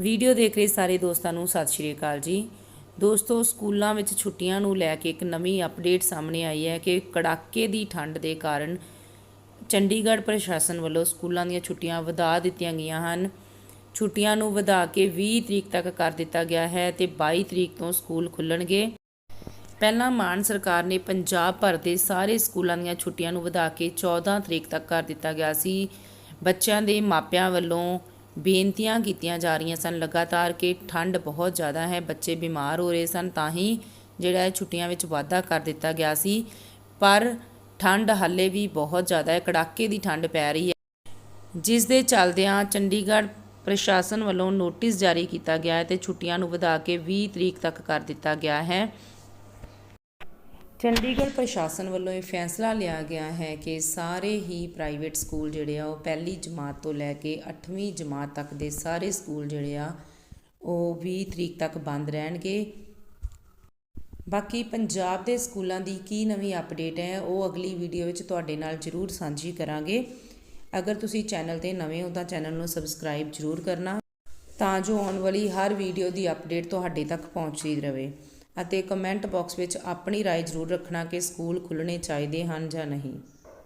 Video ਦੇਖ ਰਹੇ ਸਾਰੇ ਦੋਸਤਾਂ ਨੂੰ ਸਤਿ ਸ਼੍ਰੀ ਅਕਾਲ ਜੀ। ਦੋਸਤੋ, ਸਕੂਲਾਂ ਵਿੱਚ ਛੁੱਟੀਆਂ ਨੂੰ ਲੈ ਕੇ ਇੱਕ ਨਵੀਂ ਅਪਡੇਟ ਸਾਹਮਣੇ ਆਈ ਹੈ ਕਿ ਕੜਾਕੇ ਦੀ ਠੰਡ ਦੇ ਕਾਰਨ ਚੰਡੀਗੜ੍ਹ ਪ੍ਰਸ਼ਾਸਨ ਵੱਲੋਂ ਸਕੂਲਾਂ ਦੀਆਂ ਛੁੱਟੀਆਂ ਵਧਾ ਦਿੱਤੀਆਂ ਗਈਆਂ ਹਨ। ਛੁੱਟੀਆਂ ਨੂੰ ਵਧਾ ਕੇ 20 ਤਰੀਕ ਤੱਕ ਕਰ ਦਿੱਤਾ ਗਿਆ ਹੈ ਤੇ 22 ਤਰੀਕ ਤੋਂ ਸਕੂਲ ਖੁੱਲਣਗੇ। ਪਹਿਲਾਂ ਮਾਨ ਸਰਕਾਰ ਨੇ ਪੰਜਾਬ ਭਰ ਦੇ ਸਾਰੇ ਸਕੂਲਾਂ ਦੀਆਂ ਛੁੱਟੀਆਂ ਨੂੰ ਵਧਾ ਕੇ 14 ਤਰੀਕ ਤੱਕ ਕਰ ਦਿੱਤਾ ਗਿਆ ਸੀ। ਬੱਚਿਆਂ ਦੇ ਮਾਪਿਆਂ ਵੱਲੋਂ ਬੇਨਤੀਆਂ ਕੀਤੀਆਂ ਜਾ ਰਹੀਆਂ ਸਨ। ਲਗਾਤਾਰ ਕਿ ਠੰਡ ਬਹੁਤ ਜ਼ਿਆਦਾ ਹੈ, ਬੱਚੇ ਬਿਮਾਰ ਹੋ ਰਹੇ ਸਨ, ਤਾਂ ਹੀ ਜਿਹੜਾ ਹੈ ਛੁੱਟੀਆਂ ਵਿੱਚ ਵਾਧਾ ਕਰ ਦਿੱਤਾ ਗਿਆ ਸੀ। ਪਰ ਠੰਡ ਹਾਲੇ ਵੀ ਬਹੁਤ ਜ਼ਿਆਦਾ ਹੈ, ਕੜਾਕੇ ਦੀ ਠੰਡ ਪੈ ਰਹੀ ਹੈ। ਜਿਸ ਦੇ ਚੱਲਦਿਆਂ ਚੰਡੀਗੜ੍ਹ ਪ੍ਰਸ਼ਾਸਨ ਵੱਲੋਂ ਨੋਟਿਸ ਜਾਰੀ ਕੀਤਾ ਗਿਆ ਹੈ ਤੇ ਛੁੱਟੀਆਂ ਨੂੰ ਵਧਾ ਕੇ 20 ਤਰੀਕ ਤੱਕ ਕਰ ਦਿੱਤਾ ਗਿਆ ਹੈ। ਚੰਡੀਗੜ੍ਹ ਪ੍ਰਸ਼ਾਸਨ ਵੱਲੋਂ ਇਹ ਫੈਸਲਾ ਲਿਆ ਗਿਆ ਹੈ ਕਿ ਸਾਰੇ ਹੀ ਪ੍ਰਾਈਵੇਟ ਸਕੂਲ ਜਿਹੜੇ ਆ, ਉਹ ਪਹਿਲੀ ਜਮਾਤ ਤੋਂ ਲੈ ਕੇ 8ਵੀਂ ਜਮਾਤ ਤੱਕ ਦੇ ਸਾਰੇ ਸਕੂਲ ਜਿਹੜੇ ਆ, ਉਹ 20 ਤਰੀਕ ਤੱਕ ਬੰਦ ਰਹਿਣਗੇ। ਬਾਕੀ ਪੰਜਾਬ ਦੇ ਸਕੂਲਾਂ ਦੀ ਕੀ ਨਵੀਂ ਅਪਡੇਟ ਹੈ, ਉਹ ਅਗਲੀ ਵੀਡੀਓ ਵਿੱਚ ਤੁਹਾਡੇ ਨਾਲ ਜ਼ਰੂਰ ਸਾਂਝੀ ਕਰਾਂਗੇ। ਅਗਰ ਤੁਸੀਂ ਚੈਨਲ ਤੇ ਨਵੇਂ ਹੋ ਤਾਂ ਚੈਨਲ ਨੂੰ ਸਬਸਕ੍ਰਾਈਬ ਜ਼ਰੂਰ ਕਰਨਾ, ਤਾਂ ਜੋ ਆਉਣ ਵਾਲੀ ਹਰ ਵੀਡੀਓ ਦੀ ਅਪਡੇਟ ਤੁਹਾਡੇ ਤੱਕ ਪਹੁੰਚਦੀ ਰਹੇ। ਅਤੇ ਕਮੈਂਟ ਬਾਕਸ ਵਿੱਚ ਆਪਣੀ رائے ਜ਼ਰੂਰ ਰੱਖਣਾ ਕਿ ਸਕੂਲ ਖੁੱਲ੍ਹਣੇ ਚਾਹੀਦੇ ਹਨ ਜਾਂ ਨਹੀਂ